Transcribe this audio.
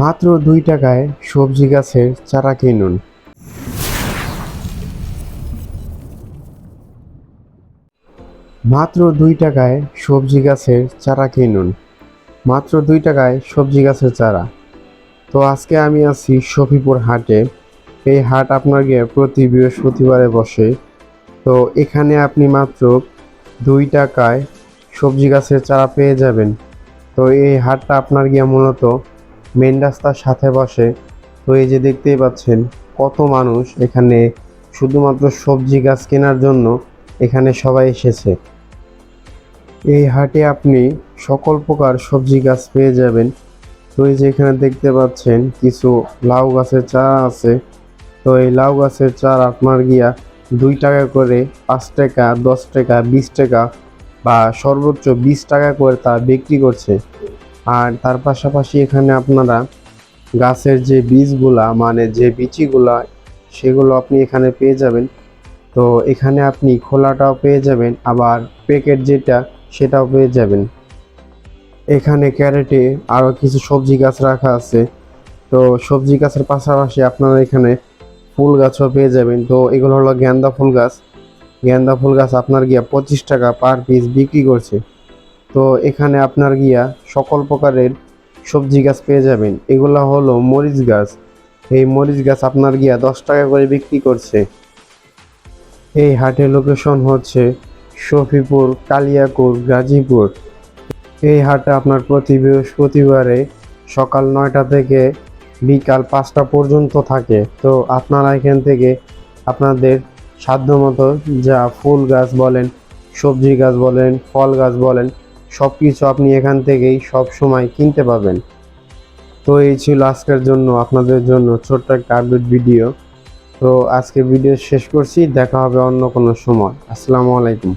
মাত্র দুই টাকায় সবজি গাছের চারা কিনুন মাত্র দুই টাকায় সবজি গাছের চারা কিনুন মাত্র দুই টাকায় সবজি গাছের চারা। তো আজকে আমি আছি শফিপুর হাটে। এই হাট আপনার গিয়ে প্রতি বৃহস্পতিবারে বসে। তো এখানে আপনি মাত্র দুই টাকায় সবজি গাছের চারা পেয়ে যাবেন। তো এই হাটটা আপনার গিয়ে মূলত মেন রাস্তার সাথে বসে। তো এই যে দেখতেই পাচ্ছেন, কত মানুষ এখানে শুধুমাত্র সবজি গাছ কেনার জন্য এখানে সবাই এসেছে। এই হাটে আপনি সকল প্রকার সবজি গাছ পেয়ে যাবেন। তো এই যে এখানে দেখতে পাচ্ছেন, কিছু লাউ গাছের চারা আছে। তো এই লাউ গাছের চারা আপনার গিয়া দুই টাকা করে পাঁচ টাকা, দশ টাকা, বিশ টাকা বা সর্বোচ্চ বিশ টাকা করে তা বিক্রি করছে। আর তার পাশাপাশি এখানে আপনারা গাছের যে বীজগুলা মানে যে বিচিগুলা, সেগুলো আপনি এখানে পেয়ে যাবেন। তো এখানে আপনি খোলাটাও পেয়ে যাবেন, আবার প্যাকেট যেটা, সেটাও পেয়ে যাবেন। এখানে ক্যারেটে আরও কিছু সবজি গাছ রাখা আছে। তো সবজি গাছের পাশাপাশি আপনারা এখানে ফুল গাছও পেয়ে যাবেন। তো এগুলো হলো গেন্দা ফুল গাছ। গেন্দা ফুল গাছ আপনার গিয়া পঁচিশ টাকা পার পিস বিক্রি করছে। তো এখানে আপনার গিয়া সকল প্রকারের সবজি গাছ পেয়ে যাবেন। এগুলো হলো মরিচ গাছ। এই মরিচ গাছ আপনার গিয়া দশ টাকা করে বিক্রি করছে। এই হাটের লোকেশন হচ্ছে শফিপুর, কালিয়াকুর, গাজীপুর। এই হাটে আপনার প্রতি বৃহস্পতিবারে সকাল নয়টা থেকে বিকাল পাঁচটা পর্যন্ত থাকে। তো আপনারা এখান থেকে আপনাদের সাধ্যমতো যা ফুল গাছ বলেন, সবজি গাছ বলেন, ফল গাছ বলেন সব কিছু আপনি এখান থেকেই সব সময় কিনতে পাবেন তো এই ছিল আজকের জন্য, আপনাদের জন্য ছোট্ট একটা আপডেট ভিডিও তো আজকে ভিডিও শেষ করছি, দেখা হবে অন্য কোনো সময়। আসসালামু আলাইকুম।